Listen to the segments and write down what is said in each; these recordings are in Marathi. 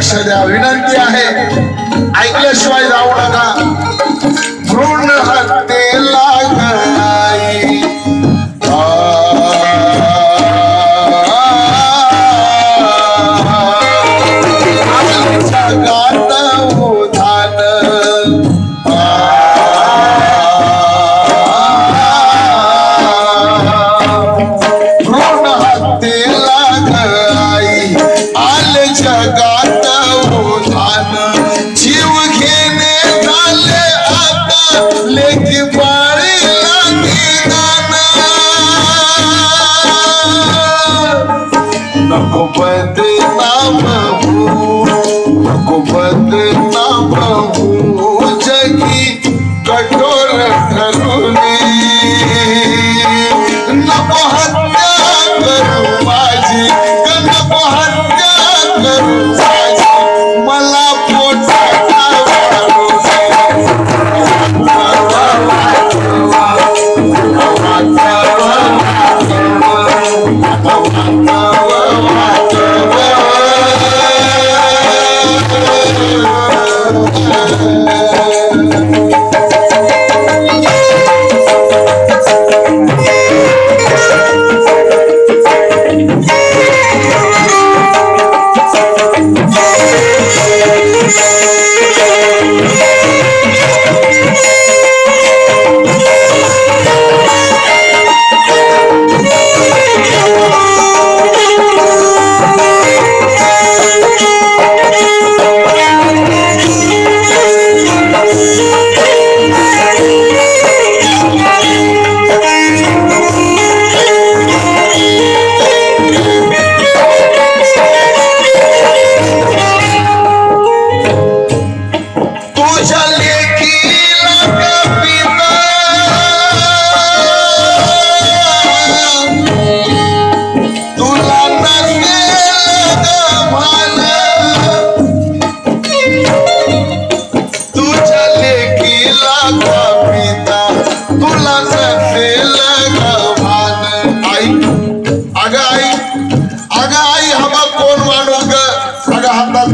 लक्ष द्या. विनंती आहे. ऐकल्याशिवाय जाऊ नका. lake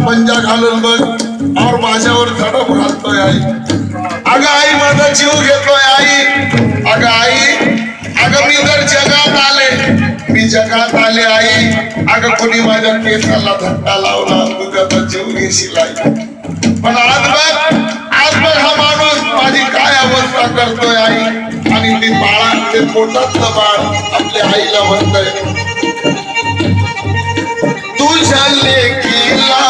पंजा घालून बघ और माझ्यावर झडप घालतोय आई अगं आई माझा जीव घेतोय आई अगं आई अगं मी जर जगात आले मी जगात आले आई अगं कोणी माझ्या केसाला धक्का लावला तू जीव घेशील आई पण आज बघ हा माणूस माझी काय अवस्था करतोय आई? आणि ती बाळा ते पोटातलं बाळ आपल्या आईला म्हणतोय तुझ्या लेकीला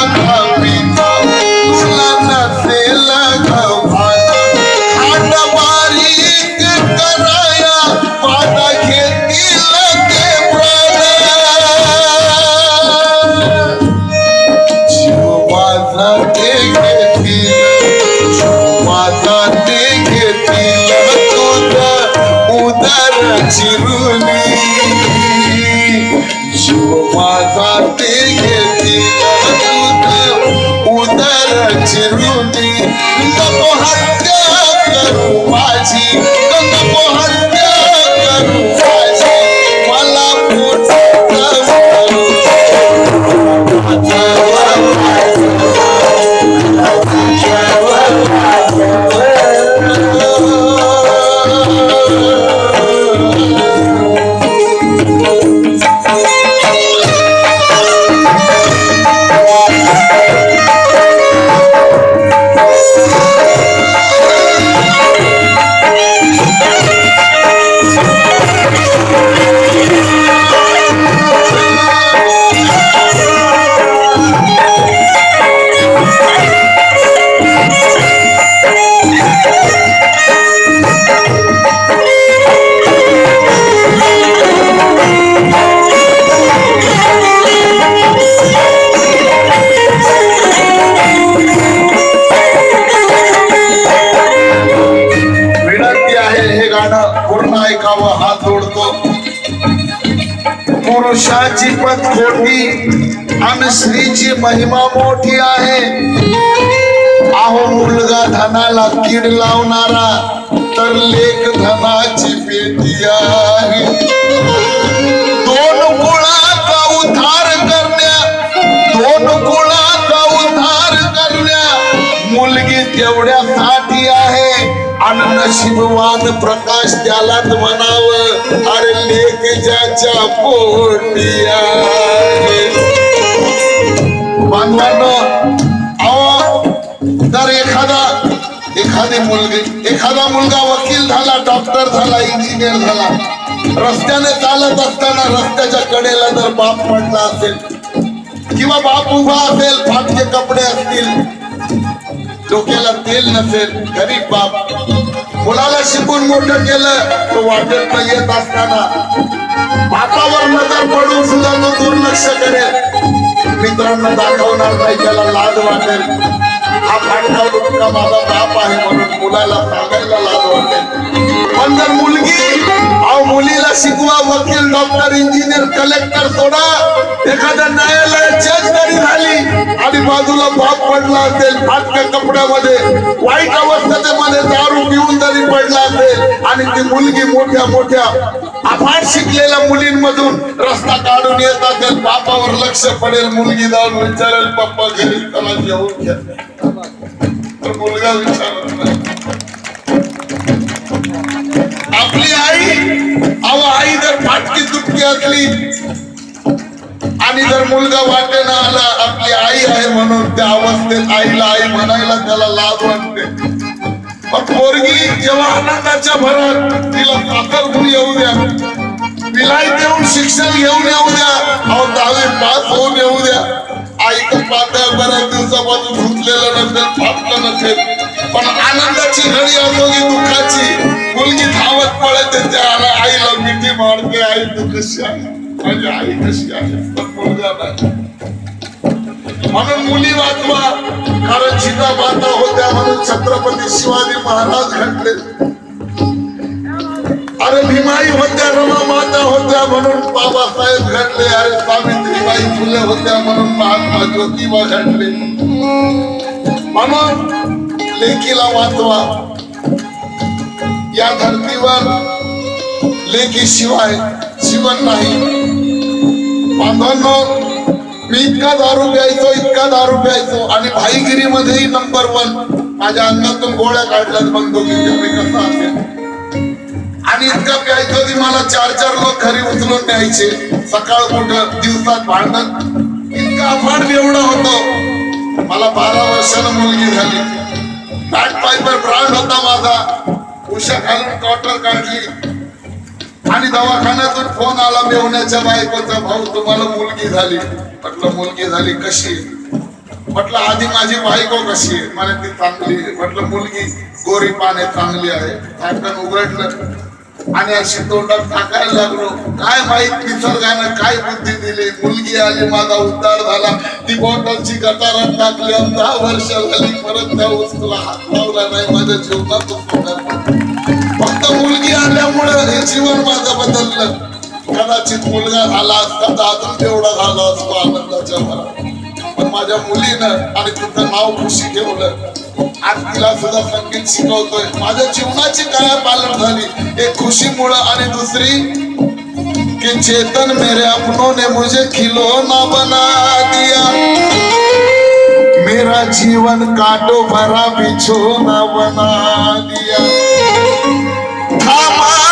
पुरुषाची पत खोटी। आणि स्त्रीची महिमा मोठी आहे. आहो मुलगा धनाला कीड लावणारा, तर लेख धनाची पेटी आहे. दोन कुळाचा उद्धार करण्या, दोन कुळाचा उद्धार करण्या, मुलगी तेवढ्यासाठी आहे नशीबवान प्रकाश त्यालाच म्हणावं. अरे लेख ज्याच्या पोटिया. तर एखादा एखादी मुलगी एखादा मुलगा वकील झाला डॉक्टर झाला इंजिनियर झाला रस्त्याने चालत असताना रस्त्याच्या कडेला जर बाप पडला असेल किंवा बाप उभा असेल फाटके कपडे असतील डोक्याला तेल नसेल गरीब बाप. मुलाला शिकून मोठं केलं तो वाटेत येत असताना. बापावर नजर पडून सुद्धा तो दुर्लक्ष करेल. मित्रांना दाखवणार नाही त्याला लाज वाटेल. हा फाटका डुटका माझा बाप आहे म्हणून मुलाला सांगायला लाज वाटेल. पण जर मुलगी मुलीला शिकवा वकील डॉक्टर इंजिनियर कलेक्टर सोडा. एखाद्या न्यायालयात जज जरी झाली आणि बाजूला बाप पडला असेल फाटक्या कपड्यामध्ये वाईट अवस्थेमध्ये दारू पिऊन जरी पडला असेल आणि ती मुलगी मोठ्या मोठ्या अफाट शिकलेल्या मुलींमधून रस्ता काढून येत असेल बापावर लक्ष पडेल मुलगी जाऊन विचारेल पप्पा घरी त्याला जेवून घ्या. तर मुलगा विचारत नाही. आपली आई अहो आई जर फाटकी तुटकी असली आणि जर मुलगा वाटेना आला आपली आई आहे म्हणून त्या अवस्थेत आईला आई म्हणायला त्याला लाज वाटते. मग पोरगी जेव्हा आनंदाच्या भरात तिला साखर गुण येऊ द्या. विलाई देऊन शिक्षण घेऊन येऊ द्या. अहो दहावी पास होऊन येऊ द्या. आई तर पातळ बऱ्याच दिवसापासून धुतलेलं नसेल फाटलं नसेल. पण तू कशी आहे? माझी आई कशी आहे? पण मुलगा म्हणून मुली वाचवा. कारण सीता माता होत्या म्हणून छत्रपती शिवाजी महाराज घडले. अरे भीमाई होत्या रमा माता होत्या म्हणून बाबासाहेब घडले. अरे सावित्रीबाई फुले होत्या म्हणून महात्मा ज्योतिबा घडले. म्हणून लेकीला वाचवा. या धर्तीवर लेखी शिवाय जीवन नाही. बांधवांनो मी इतका दारू प्यायचो इतका दारू प्यायचो आणि भाईगिरीमध्येही नंबर वन माझ्या अंगातून गोळ्या काढल्यात बंदुकीच्या मी कसा असेल आणि इतका प्यायचो की मला चार चार लोक घरी उचलून न्यायचे. सकाळ कुठं? दिवसात भांडण. इतका अफाट एवढा होतो. मला बारा वर्षानं मुलगी झाली. बॅट पायपर ब्रांड होता माझा. उशा घालून कॉटर काढली. आणि दवाखान्यातून फोन आला मेवण्याच्या बायकोचा भाऊ तुम्हाला मुलगी झाली. म्हटलं मुलगी झाली कशी? म्हटलं आधी माझी बायको कशी आहे? मला ती चांगली म्हटलं मुलगी गोरी पाने चांगली आहे. झाकण उघडलं. आणि अशी तोंडात टाकायला लागलो. काय माहीत निसर्गानं काय बुद्धी दिली? मुलगी आली माझा उद्धार झाला. ती बॉटलची गटारात टाकली आणि दहा वर्ष झाली परत त्या वस्तूला हात लावला नाही माझ्या जीवनातच फक्त मुलगी आल्यामुळं हे जीवन माझं बदललं. कदाचित मुलगा झाला असता तर अजून तेवढा झाला असतो आनंदाच्या भरात. पण माझ्या मुलीनं आणि तिचं नाव खुशी ठेवलं. आज तिला सुद्धा संगीत शिकवतोय. माझ्या जीवनाची काय पालन झाली. एक खुशीमुळं आणि दुसरी कि चेतन मेरे अपनों ने मुझे खिलौना बना दिया. मेरा जीवन काटो भरा बिछोना बना दिया. come on.